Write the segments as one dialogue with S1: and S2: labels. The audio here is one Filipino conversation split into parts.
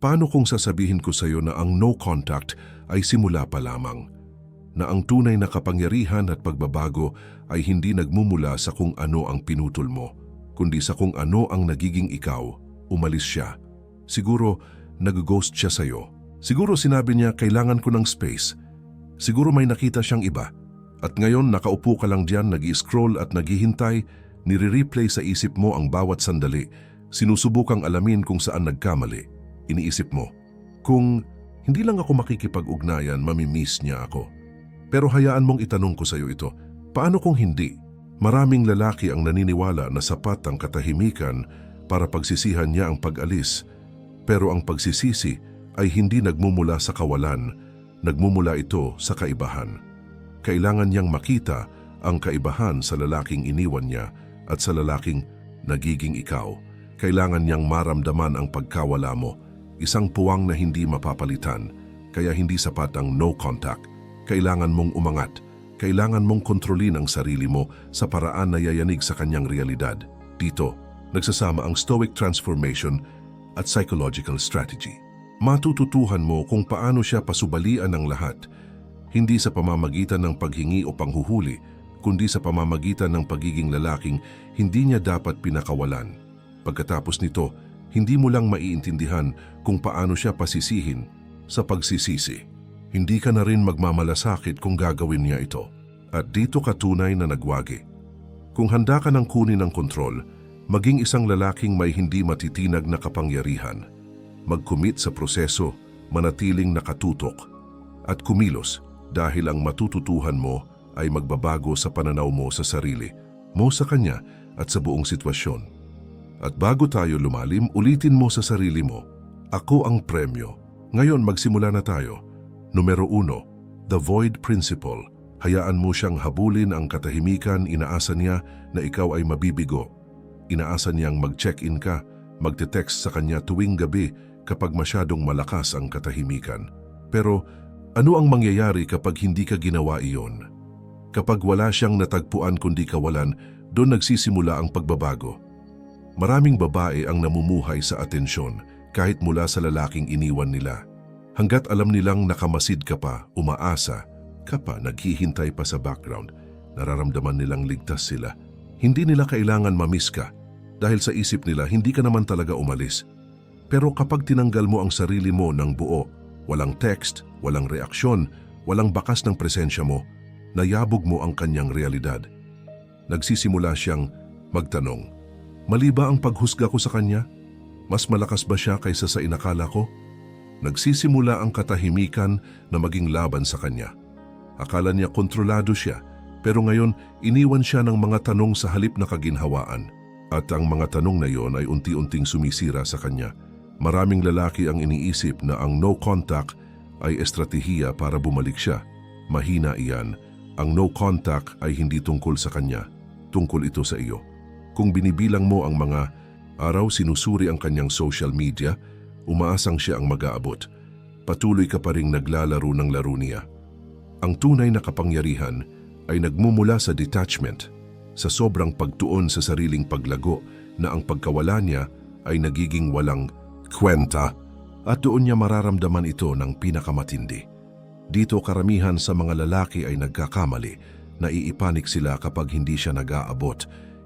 S1: Paano kung sasabihin ko sa iyo na ang no contact ay simula pa lamang? Na ang tunay na kapangyarihan at pagbabago ay hindi nagmumula sa kung ano ang pinutol mo, kundi sa kung ano ang nagiging ikaw, umalis siya. Siguro, nag-ghost siya sa iyo. Siguro sinabi niya, kailangan ko ng space. Siguro may nakita siyang iba. At ngayon, nakaupo ka lang diyan, nag scroll at naghihintay, nire-replay sa isip mo ang bawat sandali, sinusubukang alamin kung saan nagkamali. Iniisip mo, kung hindi lang ako makikipag-ugnayan, mamimiss niya ako. Pero hayaan mong itanong ko sa iyo ito, paano kung hindi? Maraming lalaki ang naniniwala na sapat ang katahimikan para pagsisihan niya ang pag-alis. Pero ang pagsisisi ay hindi nagmumula sa kawalan, nagmumula ito sa kaibahan. Kailangan niyang makita ang kaibahan sa lalaking iniwan niya at sa lalaking nagiging ikaw. Kailangan niyang maramdaman ang pagkawala mo, isang puwang na hindi mapapalitan, kaya hindi sapat ang no contact. Kailangan mong umangat, kailangan mong kontrolin ang sarili mo sa paraan na yayanig sa kanyang realidad. Dito, nagsasama ang stoic transformation at psychological strategy. Matututuhan mo kung paano siya pasubalian ng lahat, hindi sa pamamagitan ng paghingi o panghuhuli, kundi sa pamamagitan ng pagiging lalaking hindi niya dapat pinakawalan. Pagkatapos nito, hindi mo lang maiintindihan kung paano siya pasisihin sa pagsisisi. Hindi ka na rin magmamalasakit kung gagawin niya ito. At dito ka tunay na nagwagi. Kung handa ka ng kunin ang kontrol, maging isang lalaking may hindi matitinag na kapangyarihan. Mag-commit sa proseso, manatiling nakatutok, at kumilos dahil ang matututuhan mo ay magbabago sa pananaw mo sa sarili, mo sa kanya at sa buong sitwasyon. At bago tayo lumalim, ulitin mo sa sarili mo, ako ang premyo. Ngayon magsimula na tayo. Numero uno, the void principle. Hayaan mo siyang habulin ang katahimikan, inaasa niya na ikaw ay mabibigo. Inaasa niyang mag-check-in ka, magte-text sa kanya tuwing gabi kapag masyadong malakas ang katahimikan. Pero ano ang mangyayari kapag hindi ka ginawa iyon? Kapag wala siyang natagpuan kundi kawalan, doon nagsisimula ang pagbabago. Maraming babae ang namumuhay sa atensyon kahit mula sa lalaking iniwan nila. Hanggat alam nilang nakamasid ka pa, umaasa, ka pa, naghihintay pa sa background, nararamdaman nilang ligtas sila. Hindi nila kailangan mamiss ka dahil sa isip nila hindi ka naman talaga umalis. Pero kapag tinanggal mo ang sarili mo ng buo, walang text, walang reaksyon, walang bakas ng presensya mo, nayabog mo ang kanyang realidad. Nagsisimula siyang magtanong, Mali ba ang paghusga ko sa kanya? Mas malakas ba siya kaysa sa inakala ko? Nagsisimula ang katahimikan na maging laban sa kanya. Akala niya kontrolado siya, pero ngayon iniwan siya ng mga tanong sa halip na kaginhawaan. At ang mga tanong na iyon ay unti-unting sumisira sa kanya. Maraming lalaki ang iniisip na ang no contact ay estratehiya para bumalik siya. Mahina iyan. Ang no contact ay hindi tungkol sa kanya. Tungkol ito sa iyo. Kung binibilang mo ang mga araw sinusuri ang kanyang social media, umaasang siya ang mag-aabot. Patuloy ka pa ring naglalaro ng laro niya. Ang tunay na kapangyarihan ay nagmumula sa detachment, sa sobrang pagtuon sa sariling paglago na ang pagkawala niya ay nagiging walang kwenta at doon niya mararamdaman ito ng pinakamatindi. Dito karamihan sa mga lalaki ay nagkakamali, naiipanik sila kapag hindi siya nag-aabot,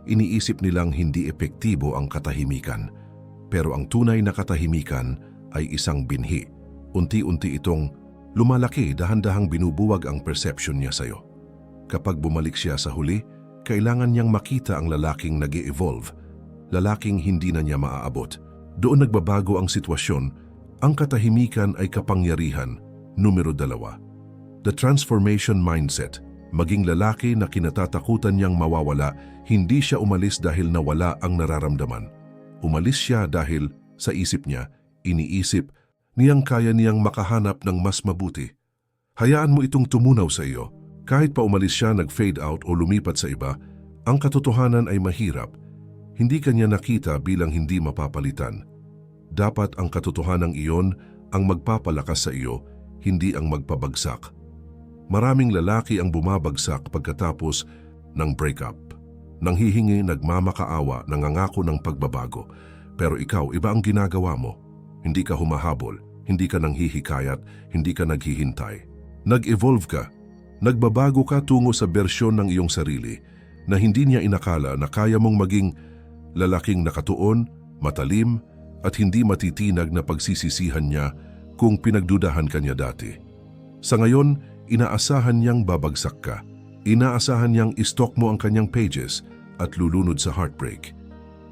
S1: iniisip nilang hindi epektibo ang katahimikan. Pero ang tunay na katahimikan ay isang binhi. Unti-unti itong lumalaki dahan-dahang binubuwag ang perception niya sa'yo. Kapag bumalik siya sa huli, kailangan niyang makita ang lalaking nag evolve lalaking hindi na niya maaabot. Doon nagbabago ang sitwasyon, ang katahimikan ay kapangyarihan, numero dalawa. The transformation mindset, maging lalaki na kinatatakutan niyang mawawala, hindi siya umalis dahil nawala ang nararamdaman. Umalis siya dahil, sa isip niya, iniisip, niyang kaya niyang makahanap ng mas mabuti. Hayaan mo itong tumunaw sa iyo. Kahit pa umalis siya nag-fade out o lumipat sa iba, ang katotohanan ay mahirap. Hindi kanya nakita bilang hindi mapapalitan. Dapat ang katotohanan iyon ang magpapalakas sa iyo, hindi ang magpabagsak. Maraming lalaki ang bumabagsak pagkatapos ng breakup. Nang hihingi, nagmamakaawa, nangangako ng pagbabago. Pero ikaw, iba ang ginagawa mo. Hindi ka humahabol, hindi ka nanghihikayat, hindi ka naghihintay. Nag-evolve ka. Nagbabago ka tungo sa bersyon ng iyong sarili na hindi niya inakala na kaya mong maging lalaking nakatuon, matalim, at hindi matitinag na pagsisisihan niya kung pinagdudahan ka niya dati. Sa ngayon, inaasahan niyang babagsak ka. Inaasahan niyang istok mo ang kanyang pages at lulunod sa heartbreak.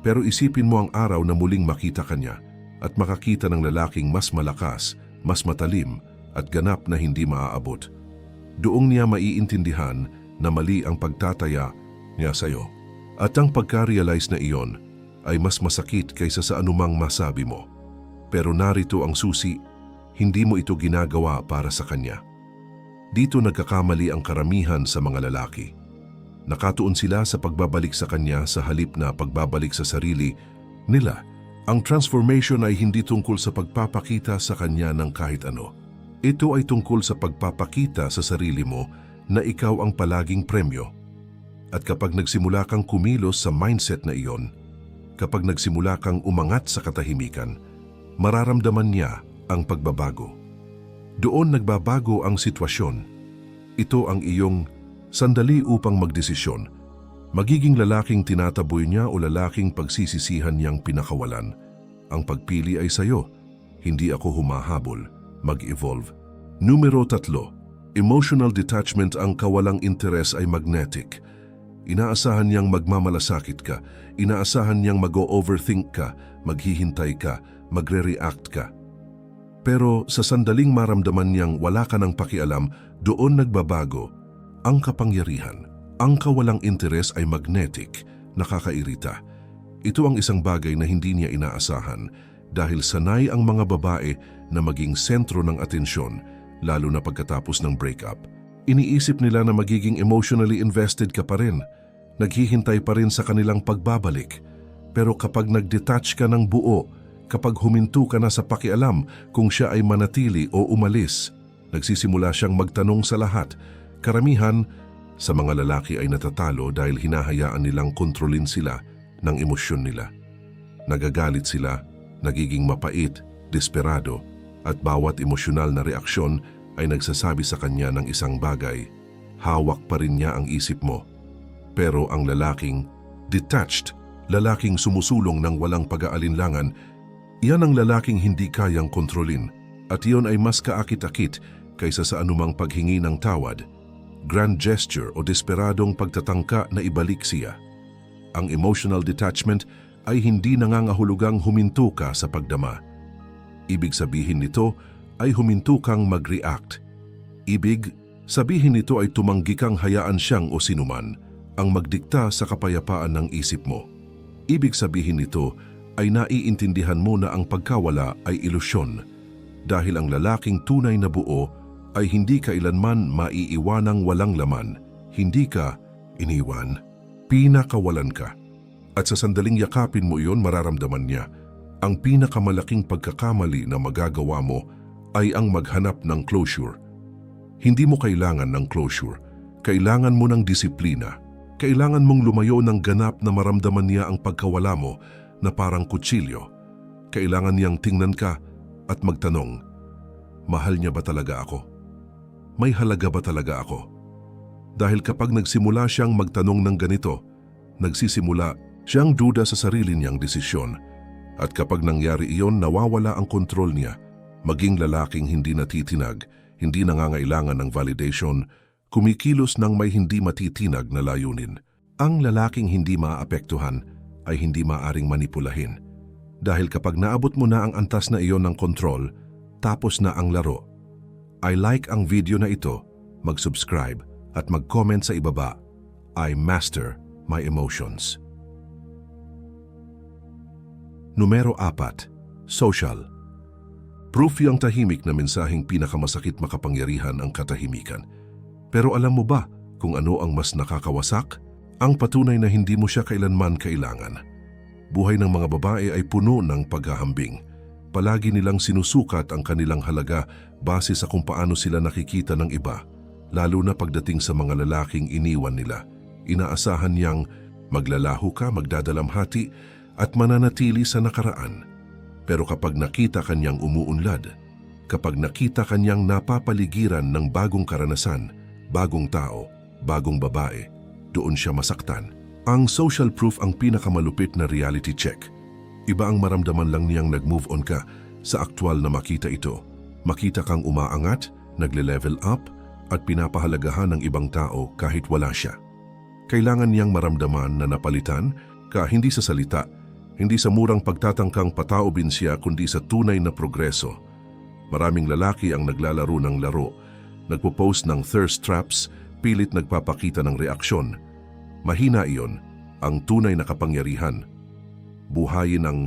S1: Pero isipin mo ang araw na muling makita ka niya at makakita ng lalaking mas malakas, mas matalim at ganap na hindi maaabot. Doong niya maiintindihan na mali ang pagtataya niya sa iyo. At ang pagka-realize na iyon ay mas masakit kaysa sa anumang masabi mo. Pero narito ang susi, hindi mo ito ginagawa para sa kanya. Dito nagkakamali ang karamihan sa mga lalaki. Nakatuon sila sa pagbabalik sa kanya sa halip na pagbabalik sa sarili nila. Ang transformation ay hindi tungkol sa pagpapakita sa kanya ng kahit ano. Ito ay tungkol sa pagpapakita sa sarili mo na ikaw ang palaging premyo. At kapag nagsimula kang kumilos sa mindset na iyon, kapag nagsimula kang umangat sa katahimikan, mararamdaman niya ang pagbabago. Doon nagbabago ang sitwasyon. Ito ang iyong sandali upang magdesisyon. Magiging lalaking tinataboy niya o lalaking pagsisisihan niyang pinakawalan. Ang pagpili ay sayo. Hindi ako humahabol. Mag-evolve. Numero tatlo. Emotional detachment ang kawalang interes ay magnetic. Inaasahan niyang magmamalasakit ka. Inaasahan niyang mag-overthink ka, maghihintay ka, magre-react ka. Pero sa sandaling maramdaman niyang wala ka ng pakialam, doon nagbabago ang kapangyarihan. Ang kawalang interes ay magnetic, nakakairita. Ito ang isang bagay na hindi niya inaasahan dahil sanay ang mga babae na maging sentro ng atensyon, lalo na pagkatapos ng breakup. Iniisip nila na magiging emotionally invested ka pa rin. Naghihintay pa rin sa kanilang pagbabalik. Pero kapag nag-detach ka ng buo, kapag huminto ka na sa pakialam kung siya ay manatili o umalis, nagsisimula siyang magtanong sa lahat. Karamihan sa mga lalaki ay natatalo dahil hinahayaan nilang kontrolin sila ng emosyon nila. Nagagalit sila, nagiging mapait, desperado, at bawat emosyonal na reaksyon ay nagsasabi sa kanya ng isang bagay. Hawak pa rin niya ang isip mo. Pero ang lalaking detached, lalaking sumusulong ng walang pag-aalinlangan, iyan ang lalaking hindi kayang kontrolin at iyon ay mas kaakit-akit kaysa sa anumang paghingi ng tawad, grand gesture o desperadong pagtatangka na ibalik siya. Ang emotional detachment ay hindi nangangahulugang huminto ka sa pagdama. Ibig sabihin nito ay huminto kang mag-react. Ibig sabihin nito ay tumanggi kang hayaan siyang o sinuman ang magdikta sa kapayapaan ng isip mo. Ibig sabihin nito ay naiintindihan mo na ang pagkawala ay ilusyon dahil ang lalaking tunay na buo ay hindi kailanman maiiwanang walang laman, hindi ka iniwan, pinakawalan ka. At sa sandaling yakapin mo iyon mararamdaman niya, ang pinakamalaking pagkakamali na magagawa mo ay ang maghanap ng closure. Hindi mo kailangan ng closure, kailangan mo ng disiplina. Kailangan mong lumayo ng ganap na maramdaman niya ang pagkawala mo na parang kutsilyo. Kailangan niyang tingnan ka at magtanong, Mahal niya ba talaga ako? May halaga ba talaga ako? Dahil kapag nagsimula siyang magtanong ng ganito, nagsisimula siyang duda sa sarili niyang desisyon. At kapag nangyari iyon, nawawala ang kontrol niya. Maging lalaking hindi natitinag, hindi nangangailangan ng validation, kumikilos ng may hindi matitinag na layunin. Ang lalaking hindi maaapektuhan ay hindi maaring manipulahin. Dahil kapag naabot mo na ang antas na iyon ng kontrol, tapos na ang laro. I like ang video na ito, mag-subscribe at mag-comment sa ibaba. I master my emotions. Numero 4. Social. Proof yung tahimik na mensaheng pinakamasakit makapangyarihan ang katahimikan. Pero alam mo ba kung ano ang mas nakakawasak? Ang patunay na hindi mo siya kailanman kailangan. Buhay ng mga babae ay puno ng paghahambing. Palagi nilang sinusukat ang kanilang halaga base sa kung paano sila nakikita ng iba, lalo na pagdating sa mga lalaking iniwan nila. Inaasahan niyang maglalaho ka, magdadalamhati at mananatili sa nakaraan. Pero kapag nakita kanyang umuunlad, kapag nakita kanyang napapaligiran ng bagong karanasan, bagong tao, bagong babae, doon siya masaktan. Ang social proof ang pinakamalupit na reality check. Iba ang maramdaman lang niyang nag-move on ka sa aktwal na makita ito. Makita kang umaangat, nagle-level up, at pinapahalagahan ng ibang tao kahit wala siya. Kailangan niyang maramdaman na napalitan ka hindi sa salita, hindi sa murang pagtatangkang pataobin siya kundi sa tunay na progreso. Maraming lalaki ang naglalaro ng laro, nagpo-post ng thirst traps, pilit nagpapakita ng reaksyon. Mahina iyon, ang tunay na kapangyarihan. Buhayin ang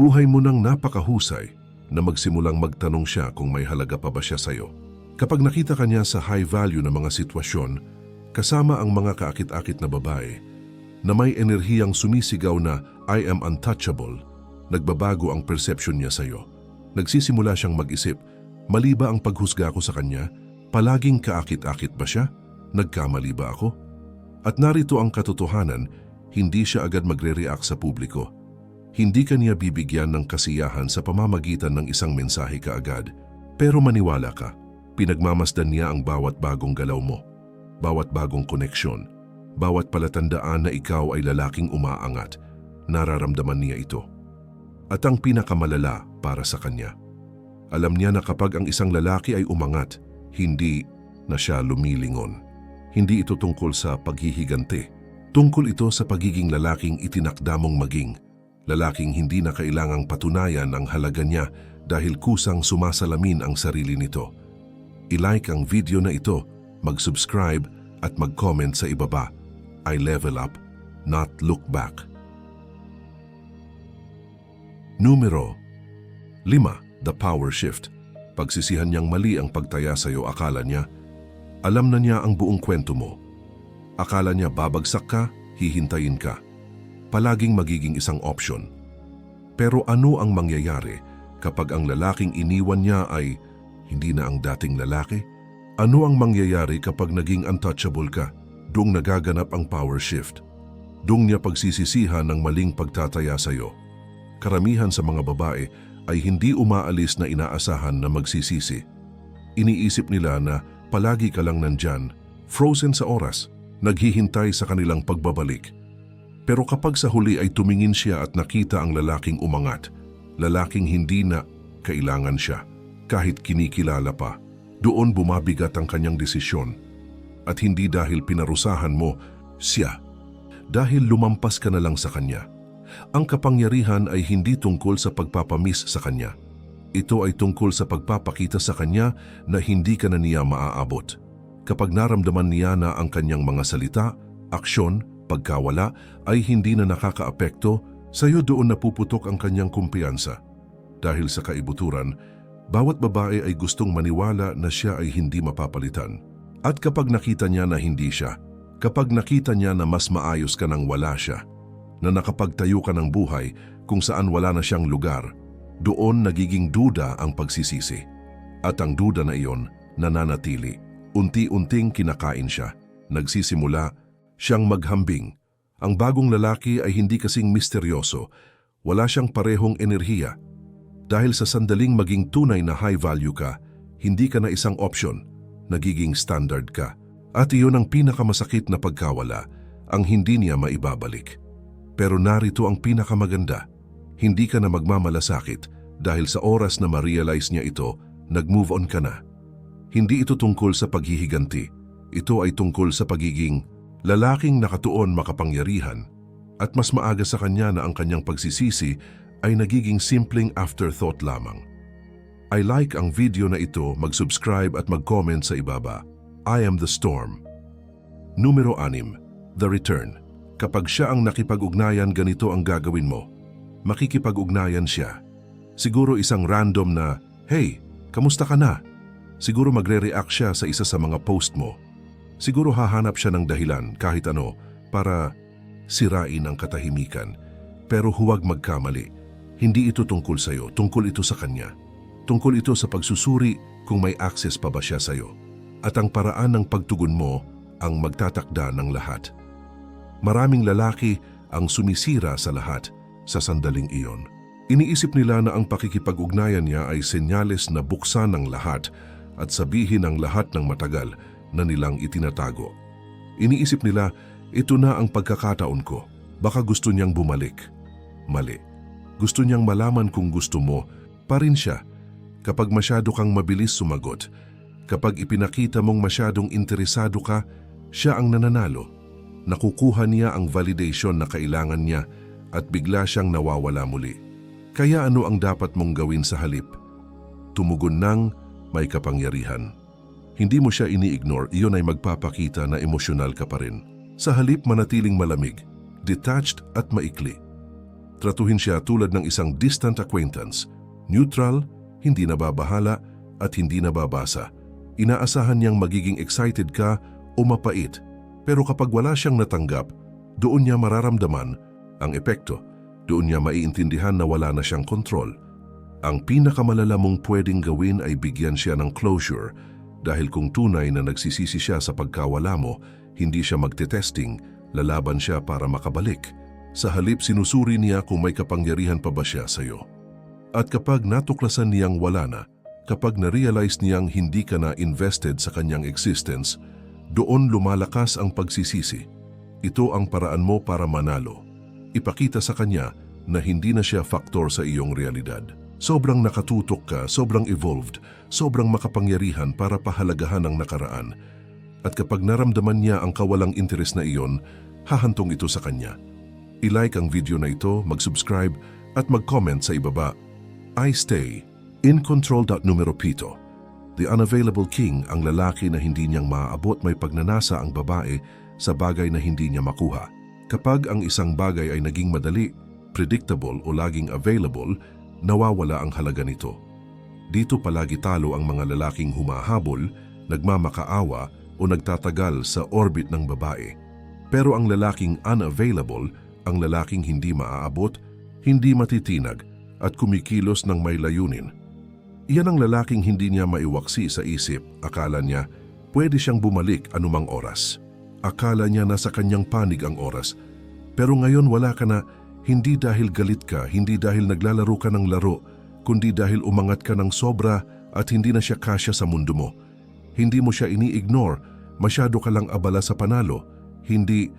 S1: buhay mo ng napakahusay na magsimulang magtanong siya kung may halaga pa ba siya sa'yo. Kapag nakita ka niya sa high value na mga sitwasyon, kasama ang mga kaakit-akit na babae, na may enerhiyang sumisigaw na I am untouchable, nagbabago ang perception niya sa'yo. Nagsisimula siyang mag-isip, mali ba ang paghusga ko sa kanya? Palaging kaakit-akit ba siya? Nagkamali ba ako? At narito ang katotohanan, hindi siya agad magre-react sa publiko. Hindi ka niya bibigyan ng kasiyahan sa pamamagitan ng isang mensahe kaagad. Pero maniwala ka, pinagmamasdan niya ang bawat bagong galaw mo, bawat bagong koneksyon, bawat palatandaan na ikaw ay lalaking umaangat, nararamdaman niya ito. At ang pinakamalala para sa kanya, alam niya na kapag ang isang lalaki ay umangat, hindi na siya lumilingon. Hindi ito tungkol sa paghihigante. Tungkol ito sa pagiging lalaking itinakda mong maging. Lalaking hindi na kailangang patunayan ang halaga niya dahil kusang sumasalamin ang sarili nito. I-like ang video na ito, mag-subscribe at mag-comment sa ibaba. I level up, not look back. Numero 5. The Power Shift. Pagsisihan niyang mali ang pagtaya sa iyo akala niya, alam na niya ang buong kwento mo. Akala niya babagsak ka, hihintayin ka. Palaging magiging isang option. Pero ano ang mangyayari kapag ang lalaking iniwan niya ay hindi na ang dating lalaki? Ano ang mangyayari kapag naging untouchable ka? Doong nagaganap ang power shift. Doong niya pagsisisihan ng maling pagtataya sa iyo. Karamihan sa mga babae ay hindi umaalis na inaasahan na magsisisi. Iniisip nila na palagi ka lang nandyan, frozen sa oras, naghihintay sa kanilang pagbabalik. Pero kapag sa huli ay tumingin siya at nakita ang lalaking umangat, lalaking hindi na kailangan siya, kahit kinikilala pa, doon bumabigat ang kanyang desisyon. At hindi dahil pinarusahan mo, siya. Dahil lumampas ka na lang sa kanya. Ang kapangyarihan ay hindi tungkol sa pagpapamis sa kanya. Ito ay tungkol sa pagpapakita sa kanya na hindi ka na niya maaabot. Kapag naramdaman niya na ang kanyang mga salita, aksyon, pagkawala ay hindi na nakakaapekto, sa iyo doon napuputok ang kanyang kumpiyansa. Dahil sa kaibuturan, bawat babae ay gustong maniwala na siya ay hindi mapapalitan. At kapag nakita niya na hindi siya, kapag nakita niya na mas maayos ka nang wala siya, na nakapagtayo ka ng buhay kung saan wala na siyang lugar, doon nagiging duda ang pagsisisi. At ang duda na iyon nananatili. Unti-unting kinakain siya. Nagsisimula siyang maghambing. Ang bagong lalaki ay hindi kasing misteryoso. Wala siyang parehong enerhiya. Dahil sa sandaling maging tunay na high value ka, hindi ka na isang option. Nagiging standard ka. At iyon ang pinakamasakit na pagkawala, ang hindi niya maibabalik. Pero narito ang pinakamaganda hindi ka na magmamalasakit dahil sa oras na ma-realize niya ito, nag-move on ka na. Hindi ito tungkol sa paghihiganti. Ito ay tungkol sa pagiging lalaking nakatuon makapangyarihan at mas maaga sa kanya na ang kanyang pagsisisi ay nagiging simpleng afterthought lamang. I like ang video na ito, mag-subscribe at mag-comment sa ibaba. I am the storm. Numero 6. The Return. Kapag siya ang nakipag-ugnayan, ganito ang gagawin mo makikipag-ugnayan siya. Siguro isang random na, Hey, kamusta ka na? Siguro magre-react siya sa isa sa mga post mo. Siguro hahanap siya ng dahilan kahit ano para sirain ang katahimikan. Pero huwag magkamali. Hindi ito tungkol sa iyo, tungkol ito sa kanya. Tungkol ito sa pagsusuri kung may access pa ba siya sa iyo. At ang paraan ng pagtugon mo ang magtatakda ng lahat. Maraming lalaki ang sumisira sa lahat sa sandaling iyon. Iniisip nila na ang pakikipag-ugnayan niya ay senyales na buksan ang lahat at sabihin ang lahat ng matagal na nilang itinatago. Iniisip nila, ito na ang pagkakataon ko. Baka gusto niyang bumalik. Mali. Gusto niyang malaman kung gusto mo, pa rin siya. Kapag masyado kang mabilis sumagot, kapag ipinakita mong masyadong interesado ka, siya ang nananalo. Nakukuha niya ang validation na kailangan niya at bigla siyang nawawala muli. Kaya ano ang dapat mong gawin sa halip? Tumugon ng may kapangyarihan. Hindi mo siya ini-ignore, iyon ay magpapakita na emosyonal ka pa rin. Sa halip manatiling malamig, detached at maikli. Tratuhin siya tulad ng isang distant acquaintance, neutral, hindi nababahala at hindi nababasa. Inaasahan niyang magiging excited ka o mapait, pero kapag wala siyang natanggap, doon niya mararamdaman ang epekto. Doon niya maiintindihan na wala na siyang kontrol. Ang pinakamalala mong pwedeng gawin ay bigyan siya ng closure dahil kung tunay na nagsisisi siya sa pagkawala mo, hindi siya magte-testing, lalaban siya para makabalik. Sa halip sinusuri niya kung may kapangyarihan pa ba siya sa iyo. At kapag natuklasan niyang wala na, kapag na-realize niyang hindi ka na invested sa kanyang existence, doon lumalakas ang pagsisisi. Ito ang paraan mo para manalo. Ipakita sa kanya na hindi na siya faktor sa iyong realidad. Sobrang nakatutok ka, sobrang evolved, sobrang makapangyarihan para pahalagahan ang nakaraan. At kapag naramdaman niya ang kawalang interes na iyon, hahantong ito sa kanya. I-like ang video na ito, mag-subscribe at mag-comment sa ibaba. I stay. In control. Numero pito. The unavailable king ang lalaki na hindi niyang maaabot may pagnanasa ang babae sa bagay na hindi niya makuha. Kapag ang isang bagay ay naging madali, predictable o laging available, nawawala ang halaga nito. Dito palagi talo ang mga lalaking humahabol, nagmamakaawa o nagtatagal sa orbit ng babae. Pero ang lalaking unavailable, ang lalaking hindi maaabot, hindi matitinag at kumikilos ng may layunin. Iyan ang lalaking hindi niya maiwaksi sa isip, akala niya pwede siyang bumalik anumang oras. Akala niya nasa kanyang panig ang oras. Pero ngayon wala ka na, hindi dahil galit ka, hindi dahil naglalaro ka ng laro, kundi dahil umangat ka ng sobra at hindi na siya kasya sa mundo mo. Hindi mo siya ini-ignore, masyado ka lang abala sa panalo, hindi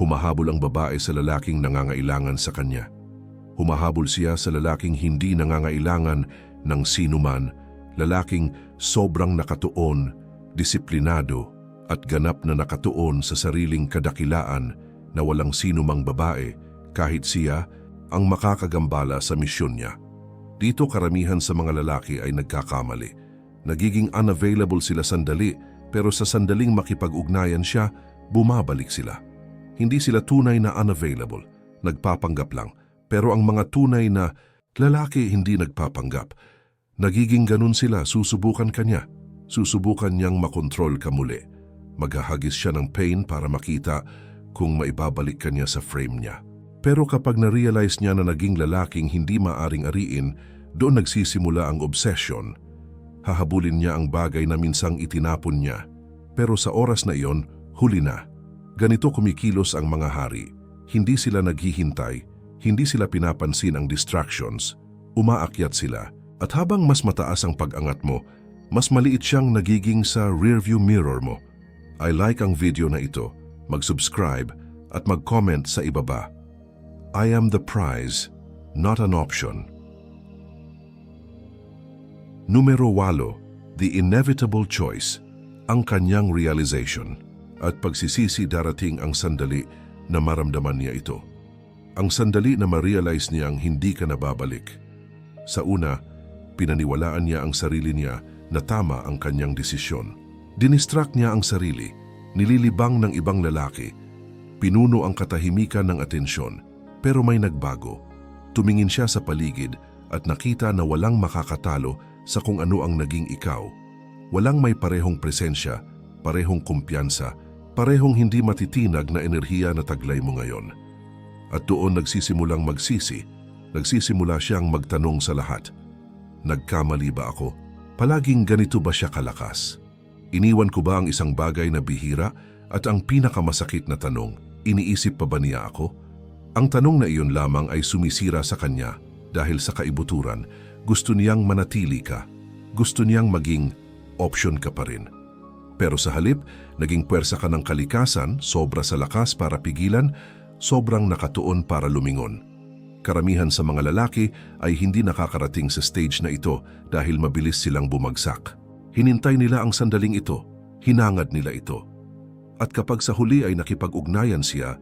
S1: humahabol ang babae sa lalaking nangangailangan sa kanya. Humahabol siya sa lalaking hindi nangangailangan ng sinuman, lalaking sobrang nakatuon, disiplinado at ganap na nakatuon sa sariling kadakilaan na walang sinumang babae kahit siya ang makakagambala sa misyon niya. Dito karamihan sa mga lalaki ay nagkakamali. Nagiging unavailable sila sandali pero sa sandaling makipag-ugnayan siya, bumabalik sila. Hindi sila tunay na unavailable, nagpapanggap lang. Pero ang mga tunay na lalaki hindi nagpapanggap. Nagiging ganun sila, susubukan kanya. Susubukan niyang makontrol ka muli. Maghahagis siya ng pain para makita kung maibabalik ka niya sa frame niya. Pero kapag na-realize niya na naging lalaking hindi maaring ariin, doon nagsisimula ang obsession. Hahabulin niya ang bagay na minsang itinapon niya. Pero sa oras na iyon, huli na. Ganito kumikilos ang mga hari. Hindi sila naghihintay, hindi sila pinapansin ang distractions. Umaakyat sila. At habang mas mataas ang pag-angat mo, mas maliit siyang nagiging sa rearview mirror mo. I like ang video na ito, mag-subscribe at mag-comment sa ibaba. I am the prize, not an option. Numero 8, the inevitable choice, ang kanyang realization. At pagsisisi darating ang sandali na maramdaman niya ito. Ang sandali na ma-realize niyang hindi ka nababalik. Sa una, pinaniwalaan niya ang sarili niya na tama ang kanyang desisyon. Dinistract niya ang sarili, nililibang ng ibang lalaki, pinuno ang katahimikan ng atensyon, pero may nagbago. Tumingin siya sa paligid at nakita na walang makakatalo sa kung ano ang naging ikaw. Walang may parehong presensya, parehong kumpiyansa, parehong hindi matitinag na enerhiya na taglay mo ngayon. At doon nagsisimulang magsisi, nagsisimula siyang magtanong sa lahat. Nagkamali ba ako? Palaging ganito ba siya kalakas? Iniwan ko ba ang isang bagay na bihira at ang pinakamasakit na tanong, iniisip pa ba niya ako? Ang tanong na iyon lamang ay sumisira sa kanya. dahil sa kaibuturan, gusto niyang manatili ka. Gusto niyang maging option ka pa rin. Pero sa halip, naging puwersa ka ng kalikasan, sobra sa lakas para pigilan, sobrang nakatuon para lumingon. Karamihan sa mga lalaki ay hindi nakakarating sa stage na ito dahil mabilis silang bumagsak. Hinintay nila ang sandaling ito, hinangad nila ito. At kapag sa huli ay nakipag-ugnayan siya,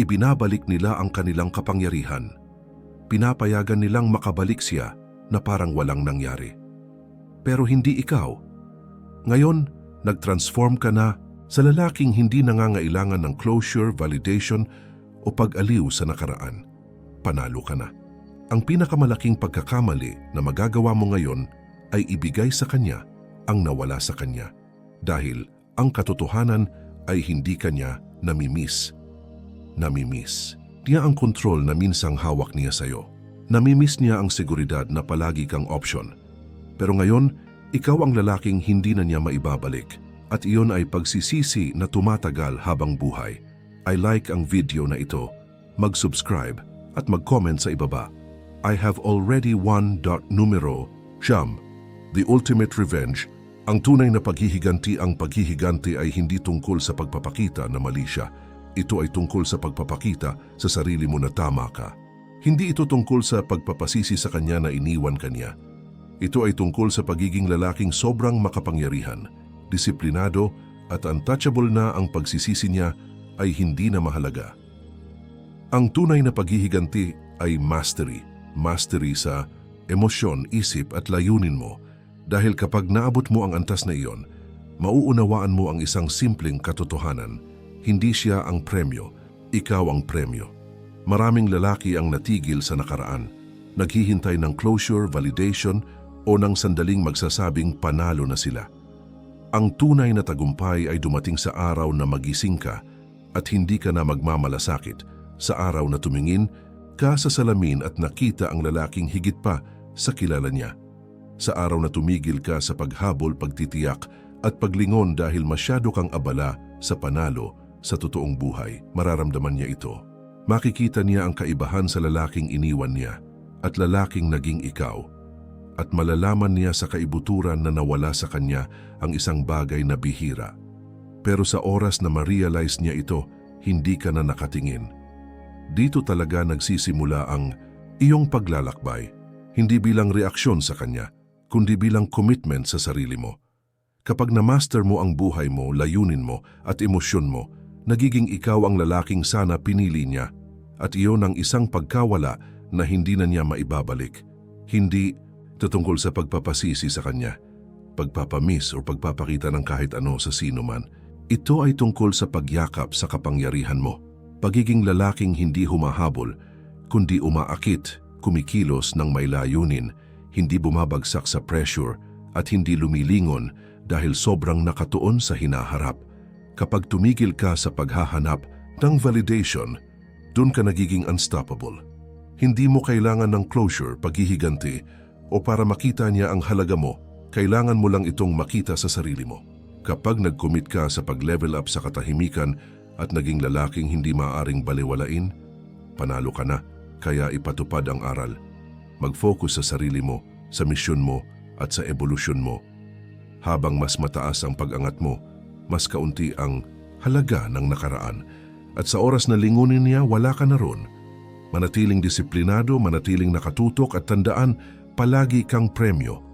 S1: ibinabalik nila ang kanilang kapangyarihan. Pinapayagan nilang makabalik siya na parang walang nangyari. Pero hindi ikaw. Ngayon, nag-transform ka na sa lalaking hindi nangangailangan ng closure, validation o pag-aliw sa nakaraan. Panalo ka na. Ang pinakamalaking pagkakamali na magagawa mo ngayon ay ibigay sa kanya ang nawala sa kanya. Dahil ang katotohanan ay hindi kanya namimiss. Namimiss. Niya ang kontrol na minsang hawak niya sa'yo. Namimiss niya ang seguridad na palagi kang option. Pero ngayon, ikaw ang lalaking hindi na niya maibabalik at iyon ay pagsisisi na tumatagal habang buhay. I like ang video na ito, mag-subscribe at mag-comment sa ibaba. I have already won. Numero Siyam, The Ultimate Revenge, ang tunay na paghihiganti ang paghihiganti ay hindi tungkol sa pagpapakita na mali siya. Ito ay tungkol sa pagpapakita sa sarili mo na tama ka. Hindi ito tungkol sa pagpapasisi sa kanya na iniwan kanya. Ito ay tungkol sa pagiging lalaking sobrang makapangyarihan, disiplinado at untouchable na ang pagsisisi niya ay hindi na mahalaga. Ang tunay na paghihiganti ay mastery. Mastery sa emosyon, isip at layunin mo. Dahil kapag naabot mo ang antas na iyon, mauunawaan mo ang isang simpleng katotohanan. Hindi siya ang premyo, ikaw ang premyo. Maraming lalaki ang natigil sa nakaraan. Naghihintay ng closure, validation o ng sandaling magsasabing panalo na sila. Ang tunay na tagumpay ay dumating sa araw na magising ka at hindi ka na magmamalasakit sa araw na tumingin ka sa salamin at nakita ang lalaking higit pa sa kilala niya. Sa araw na tumigil ka sa paghabol, pagtitiyak at paglingon dahil masyado kang abala sa panalo sa totoong buhay, mararamdaman niya ito. Makikita niya ang kaibahan sa lalaking iniwan niya at lalaking naging ikaw. At malalaman niya sa kaibuturan na nawala sa kanya ang isang bagay na bihira. Pero sa oras na ma-realize niya ito, hindi ka na nakatingin. Dito talaga nagsisimula ang iyong paglalakbay, hindi bilang reaksyon sa kanya, kundi bilang commitment sa sarili mo. Kapag na-master mo ang buhay mo, layunin mo at emosyon mo, nagiging ikaw ang lalaking sana pinili niya at iyon ang isang pagkawala na hindi na niya maibabalik. Hindi tutungkol sa pagpapasisi sa kanya, pagpapamiss o pagpapakita ng kahit ano sa sino man. Ito ay tungkol sa pagyakap sa kapangyarihan mo. Pagiging lalaking hindi humahabol, kundi umaakit, kumikilos ng may layunin, hindi bumabagsak sa pressure at hindi lumilingon dahil sobrang nakatuon sa hinaharap. Kapag tumigil ka sa paghahanap ng validation, dun ka nagiging unstoppable. Hindi mo kailangan ng closure, paghihiganti, o para makita niya ang halaga mo, kailangan mo lang itong makita sa sarili mo. Kapag nag-commit ka sa pag-level up sa katahimikan at naging lalaking hindi maaaring baliwalain, panalo ka na, kaya ipatupad ang aral. Mag-focus sa sarili mo, sa misyon mo, at sa evolusyon mo. Habang mas mataas ang pag-angat mo, mas kaunti ang halaga ng nakaraan. At sa oras na lingunin niya, wala ka na ron. Manatiling disiplinado, manatiling nakatutok at tandaan, palagi kang premyo